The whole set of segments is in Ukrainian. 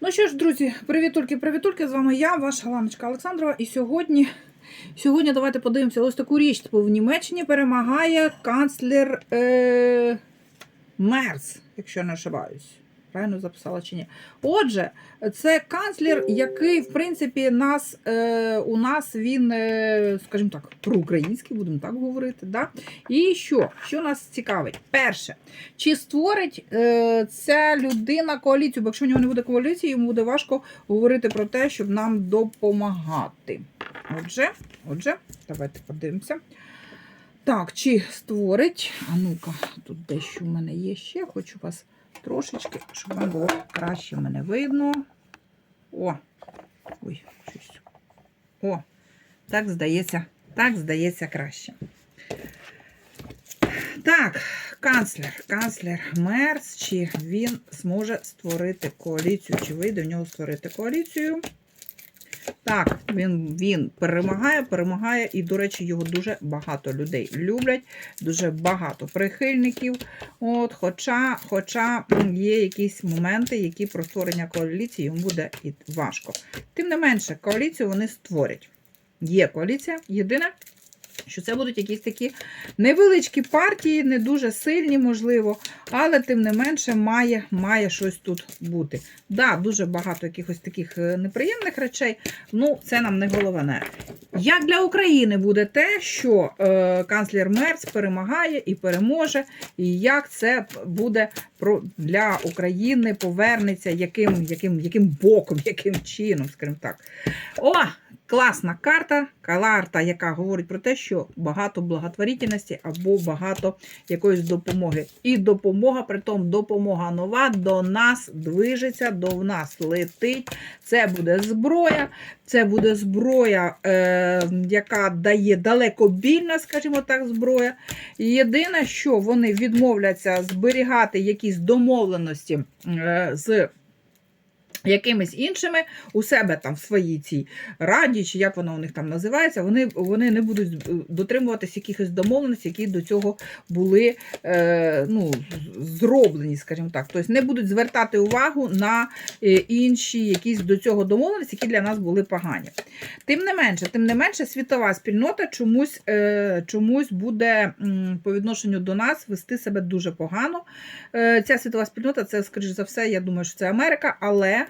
Ну що ж, друзі, привітульки, привітульки. З вами я, ваша Ланочка Олександрова. І сьогодні, сьогодні давайте подивимося ось таку річ. Бо в Німеччині перемагає канцлер е, Мерц, якщо не ошибаюсь. Правильно записала чи ні? Отже, це канцлер, який, в принципі, нас, е, у нас він, е, скажімо так, проукраїнський, будемо так говорити. Да? І що? Що нас цікавить? Перше, чи створить е, ця людина коаліцію? Бо якщо в нього не буде коаліції, йому буде важко говорити про те, щоб нам допомагати. Отже, отже, давайте подивимося. Так, чи створить. А ну-ка, тут дещо в мене є ще. Хочу вас трошечки, щоб вам було краще мене видно. О! Ой, щось. О, так здається, так здається краще. Так, канцлер, канцлер Мерс, чи він зможе створити коаліцію, чи вийде в нього створити коаліцію? Так, він він перемагає, перемагає, і, до речі, його дуже багато людей люблять, дуже багато прихильників. От, Хоча хоча є якісь моменти, які про створення коаліції йому буде і важко. Тим не менше, коаліцію вони створять. Є коаліція, єдине, що це будуть якісь такі невеличкі партії, не дуже сильні, можливо, але тим не менше має має щось тут бути. Да, дуже багато якихось таких е, неприємних речей, ну це нам не головне. Як для України буде те, що е, канцлер Мерц перемагає і переможе, і як це буде для України повернеться, яким, яким, яким боком, яким чином, скажімо так. О! Класна карта, карта, яка говорить про те, що багато благотворительності або багато якоїсь допомоги. І допомога, притом допомога нова до нас движеться, до нас летить. Це буде зброя, це буде зброя, е, яка дає далекобільна, скажімо так, зброя. Єдине, що вони відмовляться зберігати якісь домовленості е, з якимись іншими у себе там в своїй цій раді, чи як воно у них там називається, вони вони не будуть дотримуватися якихось домовленостей, які до цього були е, ну, зроблені, скажімо так. Тобто не будуть звертати увагу на е, інші якісь до цього домовленості, які для нас були погані. Тим не менше, тим не менше, світова спільнота чомусь, е, чомусь буде по відношенню до нас вести себе дуже погано. Е, ця світова спільнота, це, скоріш за все, я думаю, що це Америка, але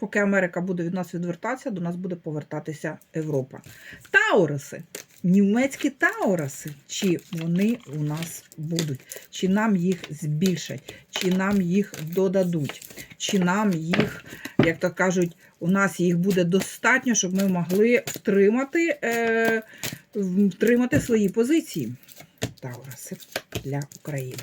поки Америка буде від нас відвертатися, до нас буде повертатися Європа. Тауруси. Німецькі тауруси, чи вони у нас будуть, чи нам їх збільшать, чи нам їх додадуть, чи нам їх, як то кажуть, у нас їх буде достатньо, щоб ми могли втримати, е, втримати свої позиції. Тауруси для України.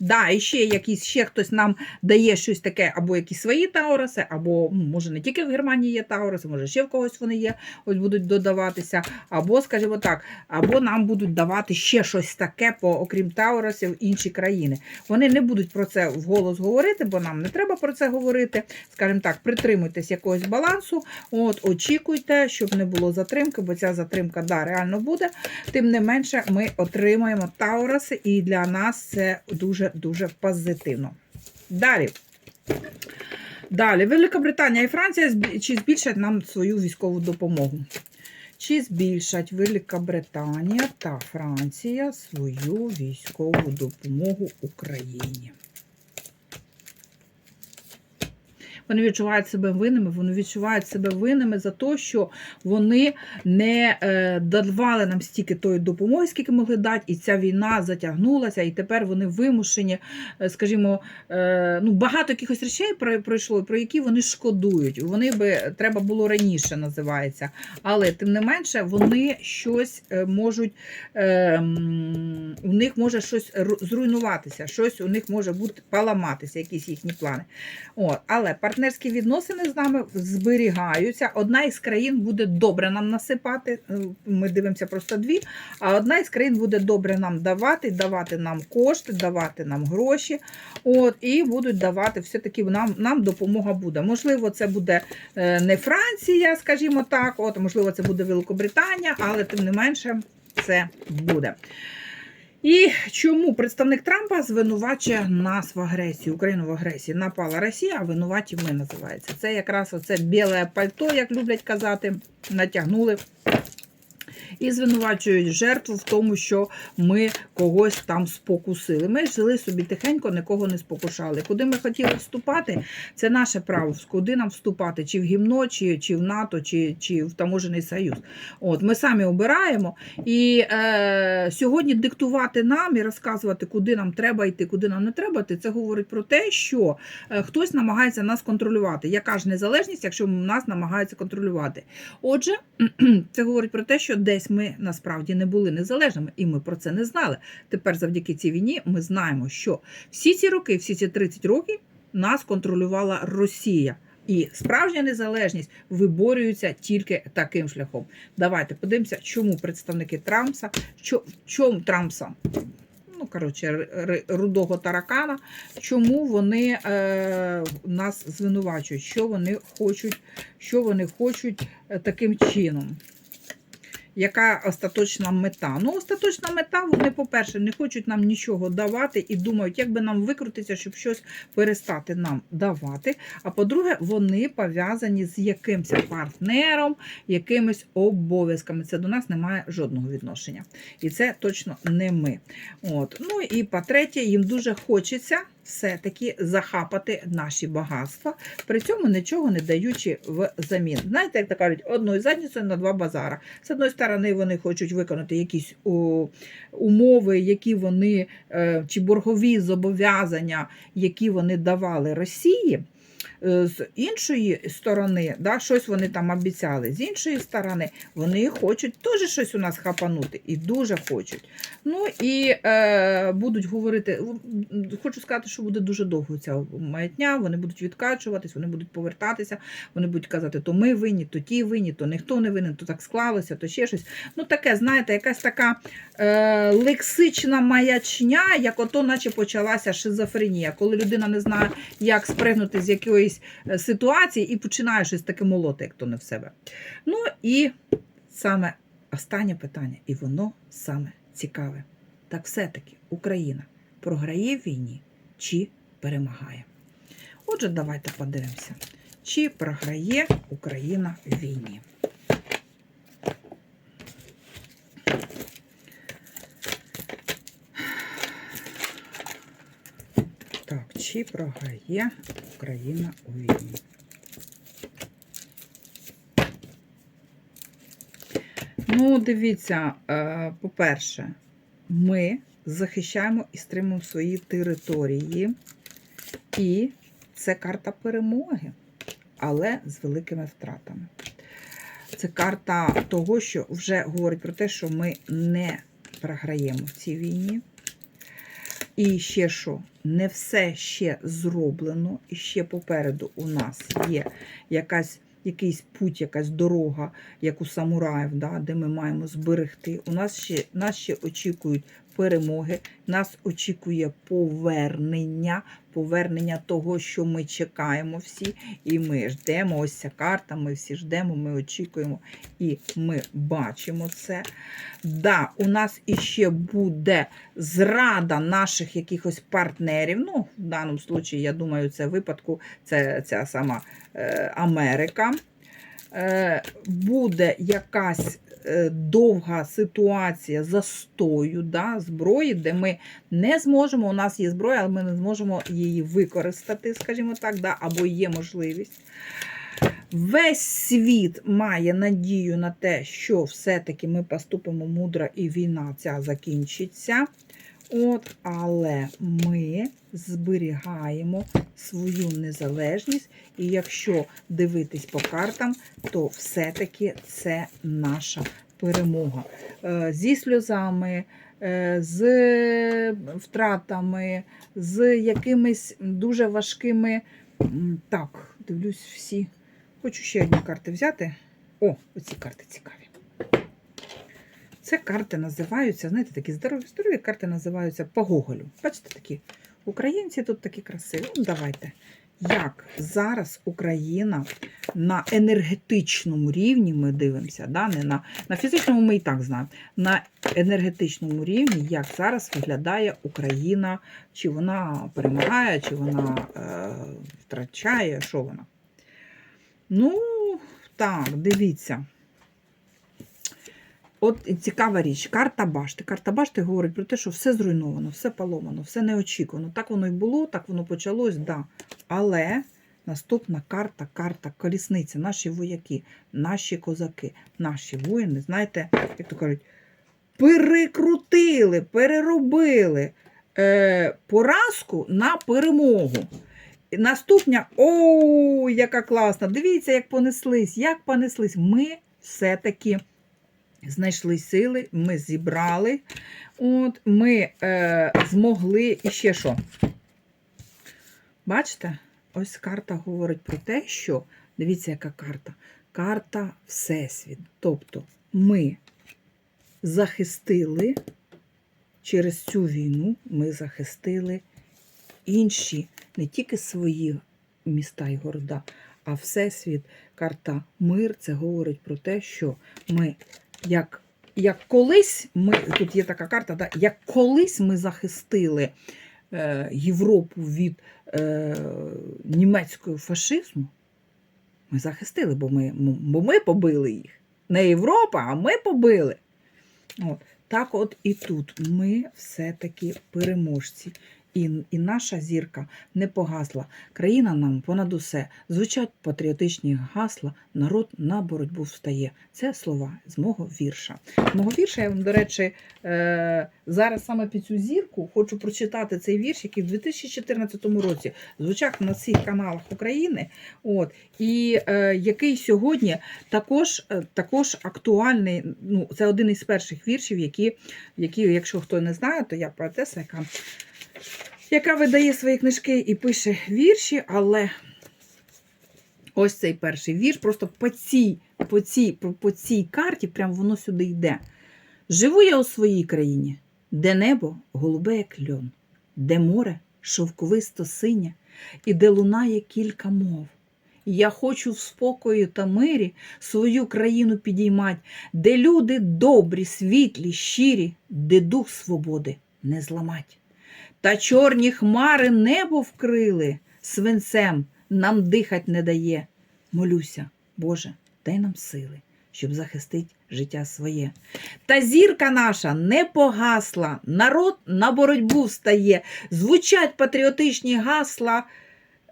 Да, і ще якісь, ще хтось нам дає щось таке, або якісь свої тауруси, або може не тільки в Германії є тауруси, може ще в когось вони є, ось будуть додаватися, або, скажімо так, або нам будуть давати ще щось таке, по, окрім таурусів, інші країни. Вони не будуть про це вголос говорити, бо нам не треба про це говорити. Скажімо так, притримуйтесь якогось балансу, от, очікуйте, щоб не було затримки, бо ця затримка да, реально буде. Тим не менше, ми отримаємо тауруси, і для нас це дуже дуже позитивно. Далі. Далі, Велика Британія і Франція чи збільшать нам свою військову допомогу? Чи збільшать Велика Британія та Франція свою військову допомогу Україні? Вони відчувають себе винними, вони відчувають себе винними за те, що вони не е, давали нам стільки тої допомоги, скільки могли дати, і ця війна затягнулася, і тепер вони вимушені, е, скажімо, е, ну, багато якихось речей пройшло, про які вони шкодують. Вони би треба було раніше називається. Але тим не менше, вони щось можуть, е, у них може щось зруйнуватися, щось у них може бути поламатися, якісь їхні плани. От, але партнерські відносини з нами зберігаються. Одна із країн буде добре нам насипати. Ми дивимося просто дві. А одна із країн буде добре нам давати, давати нам кошти, давати нам гроші. От, І будуть давати все-таки нам нам допомога буде. Можливо, це буде не Франція, скажімо так, от, можливо, це буде Великобританія, але тим не менше це буде. І чому представник Трампа звинувачує нас в агресії, Україну в агресії? Напала Росія, а винуваті ми називається. Це якраз оце біле пальто, як люблять казати, натягнули. І звинувачують жертву в тому, що ми когось там спокусили. Ми жили собі тихенько, нікого не спокушали. Куди ми хотіли вступати, це наше право. Куди нам вступати? Чи в гімно, чи, чи в НАТО, чи, чи в таможений союз. От ми самі обираємо. І е, сьогодні диктувати нам і розказувати, куди нам треба йти, куди нам не треба йти, це говорить про те, що е, хтось намагається нас контролювати. Яка ж незалежність, якщо нас намагаються контролювати? Отже, це говорить про те, що десь ми насправді не були незалежними, і ми про це не знали. Тепер, завдяки цій війні, ми знаємо, що всі ці роки, всі ці 30 років нас контролювала Росія. І справжня незалежність виборюється тільки таким шляхом. Давайте подивимося, чому представники Трампса, що, в чому Трампса, ну коротше, рудого таракана, чому вони е, нас звинувачують, що вони хочуть, що вони хочуть е, таким чином. Яка остаточна мета? Ну, остаточна мета, вони, по-перше, не хочуть нам нічого давати і думають, як би нам викрутитися, щоб щось перестати нам давати. А по-друге, вони пов'язані з якимось партнером, якимись обов'язками. Це до нас не має жодного відношення. І це точно не ми. От. Ну і по-третє, їм дуже хочеться все-таки захапати наші багатства, при цьому нічого не даючи взамін. Знаєте, як то кажуть, одною задницею на два базара. З одної сторони, вони хочуть виконати якісь о, умови, які вони е, чи боргові зобов'язання, які вони давали Росії. Е, З іншої сторони, да, щось вони там обіцяли. З іншої сторони, вони хочуть теж щось у нас хапанути і дуже хочуть. Ну і е, будуть говорити, хочу сказати, що буде дуже довго ця маятня, вони будуть відкачуватись, вони будуть повертатися, вони будуть казати, то ми винні, то ті винні, то ніхто не винен, то так склалося, то ще щось. Ну таке, знаєте, якась така е, лексична маячня, як ото, наче почалася шизофренія, коли людина не знає, як спригнути з якоїсь е, ситуації і починає щось таке молоти, як то не в себе. Ну і саме останнє питання, і воно саме цікаве. Так все-таки Україна програє в війні чи перемагає? Отже, давайте подивимося, чи програє Україна в війні. Чи програє Україна у війні? Ну, дивіться, е, по-перше, ми захищаємо і стримуємо свої території, і це карта перемоги, але з великими втратами. Це карта того, що вже говорить про те, що ми не програємо в цій війні. І ще що, не все ще зроблено, і ще попереду у нас є якась, якийсь путь, якась дорога, як у самураїв, да, де ми маємо зберегти. У нас ще, нас ще очікують перемоги, нас очікує повернення, повернення того, що ми чекаємо всі, і ми ждемо. Ось ця карта, ми всі ждемо, ми очікуємо, і ми бачимо це. Да, у нас іще буде зрада наших якихось партнерів. Ну, в даному случаї, я думаю, це випадку це ця сама е, Америка. Е, буде якась довга ситуація застою да, зброї, де ми не зможемо, у нас є зброя, але ми не зможемо її використати, скажімо так, да, або є можливість. Весь світ має надію на те, що все-таки ми поступимо мудро і війна ця закінчиться. От, але ми зберігаємо свою незалежність, і якщо дивитись по картам, то все-таки це наша перемога. Е, Зі сльозами, е, з втратами, з якимись дуже важкими. Так, дивлюсь всі. Хочу ще одні карти взяти. О, оці карти цікаві. Це карти називаються, знаєте, такі здорові, здорові карти називаються по Гоголю. Бачите, такі українці тут такі красиві. Ну, давайте. Як зараз Україна на енергетичному рівні ми дивимося, да? не на, на фізичному ми і так знаємо. На енергетичному рівні, як зараз виглядає Україна, чи вона перемагає, чи вона е, втрачає, що вона. Ну, так, дивіться. От цікава річ, карта башти. Карта башти говорить про те, що все зруйновано, все поломано, все неочікувано. Так воно і було, так воно почалось, да. Але наступна карта, карта колісниця, наші вояки, наші козаки, наші воїни, знаєте, як то кажуть, перекрутили, переробили е, поразку на перемогу. Наступня, о, яка класна! Дивіться, як понеслись, як понеслись. Ми все-таки знайшли сили, ми зібрали, от, ми е, змогли і ще що. Бачите, ось карта говорить про те, що дивіться, яка карта. Карта Всесвіт. Тобто ми захистили через цю війну, ми захистили інші, не тільки свої міста і города, а Всесвіт, карта мир. Це говорить про те, що ми як, як колись ми, тут є така карта, да, як колись ми захистили е, Європу від е, німецького фашизму, ми захистили, бо ми, бо ми побили їх. Не Європа, а ми побили. От. Так от і тут ми все-таки переможці. І, і наша зірка не погасла. Країна нам понад усе. Звучать патріотичні гасла, народ на боротьбу встає. Це слова з мого вірша. З мого вірша я вам, до речі, е, зараз саме під цю зірку хочу прочитати цей вірш, який в 2014 році звучав на всіх каналах України. От, і е, який сьогодні також, е, також актуальний. Ну, це один із перших віршів, які, які, якщо хто не знає, то я поетеса, яка яка видає свої книжки і пише вірші, але ось цей перший вірш, просто по цій, по цій, по, по цій карті, прям воно сюди йде. Живу я у своїй країні, де небо голубе, як льон, де море шовковисто синє, і де лунає кілька мов. Я хочу в спокою та мирі свою країну підіймать, де люди добрі, світлі, щирі, де дух свободи не зламать. Та чорні хмари небо вкрили, свинцем нам дихать не дає. Молюся, Боже, дай нам сили, щоб захистити життя своє. Та зірка наша не погасла, народ на боротьбу встає, звучать патріотичні гасла.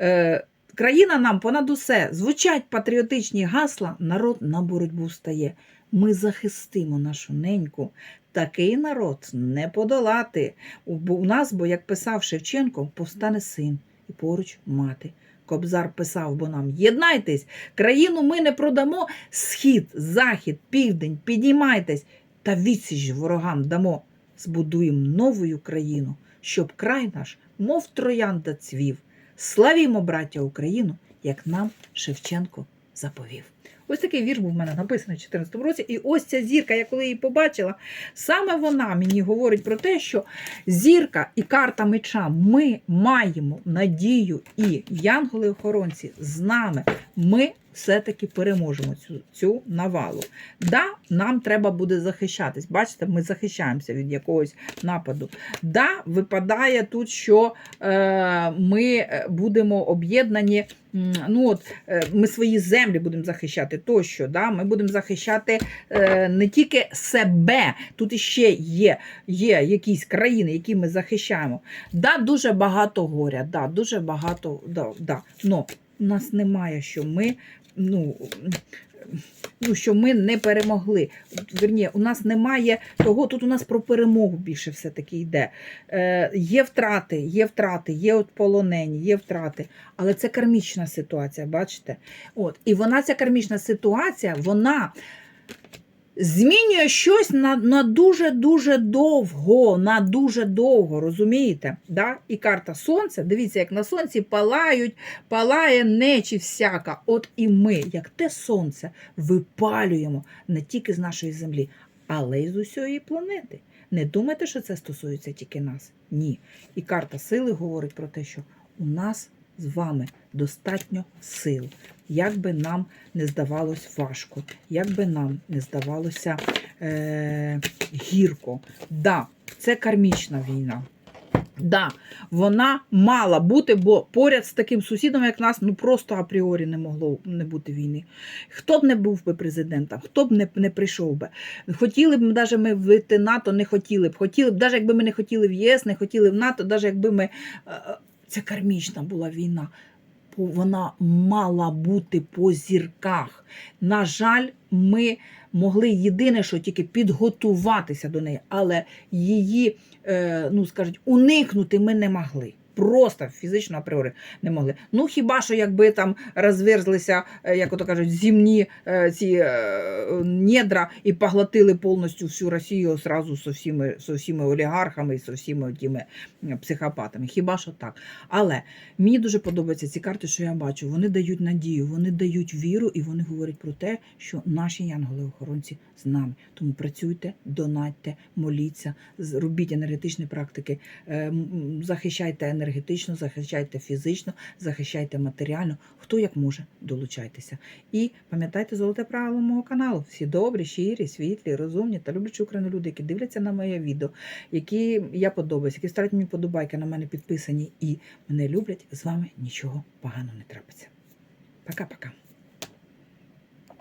Е, країна нам понад усе, звучать патріотичні гасла, народ на боротьбу встає. Ми захистимо нашу неньку. Такий народ не подолати. У нас, бо, як писав Шевченко, повстане син і поруч мати. Кобзар писав, бо нам єднайтесь, країну ми не продамо. Схід, захід, південь, підіймайтесь, та відсіч ворогам дамо. Збудуємо нову країну, щоб край наш, мов троянда цвів. Славімо, браття, Україну, як нам Шевченко заповів. Ось такий вірш був в мене написаний в 2014 році. І ось ця зірка, я коли її побачила, саме вона мені говорить про те, що зірка і карта меча ми маємо надію, і янголи-охоронці з нами. Ми все-таки переможемо цю, цю навалу. Да, нам треба буде захищатись. Бачите, ми захищаємося від якогось нападу. Да, випадає тут, що е, ми е, будемо об'єднані. Ну от е, ми свої землі будемо захищати тощо. Да? Ми будемо захищати е, не тільки себе, тут іще є, є якісь країни, які ми захищаємо. Да, дуже багато горя, да, дуже багато. Да, да. Но у нас немає, що ми. Ну, Ну, що ми не перемогли. Верні, у нас немає того, тут у нас про перемогу більше все-таки йде. Е, є втрати, є втрати, є от полонені, є втрати. Але це кармічна ситуація, бачите? От. І вона, ця кармічна ситуація, вона змінює щось на, на дуже-дуже довго, на дуже довго, розумієте? Да? І карта сонця, дивіться, як на сонці палають, палає нечі всяка. От і ми, як те сонце, випалюємо не тільки з нашої землі, але й з усієї планети. Не думайте, що це стосується тільки нас. Ні. І карта сили говорить про те, що у нас з вами достатньо сил. Як би нам не здавалось важко, як би нам не здавалося е- гірко. Да, це кармічна війна. Да, вона мала бути, бо поряд з таким сусідом, як нас, ну просто апріорі не могло не бути війни. Хто б не був би президентом, хто б не, не прийшов би. Хотіли б навіть ми вийти НАТО, не хотіли б. Хотіли б, навіть якби ми не хотіли в ЄС, не хотіли в НАТО, навіть якби ми. е, Це кармічна була війна. Бо Вона мала бути по зірках. На жаль, ми могли єдине, що тільки підготуватися до неї, але її, е, ну скажуть, уникнути ми не могли. Просто фізично апріорі не могли. Ну хіба що якби там розверзлися, е, як ото кажуть, зімні е, ці е, недра і поглотили повністю всю Росію зразу з всіми, з всіми олігархами і з всіми тими психопатами. Хіба що так? Але мені дуже подобаються ці карти, що я бачу. Вони дають надію, вони дають віру і вони говорять про те, що наші янголи-охоронці з нами. Тому працюйте, донатьте, моліться, з- робіть енергетичні практики, захищайте енергетично, захищайте фізично, захищайте матеріально. Хто як може, долучайтеся. І пам'ятайте золоте правило мого каналу. Всі добрі, щирі, світлі, розумні та люблячі Україну люди, які дивляться на моє відео, які я подобаюсь, які ставлять мені подобайки, на мене підписані і мене люблять. З вами нічого поганого не трапиться. Пока-пока.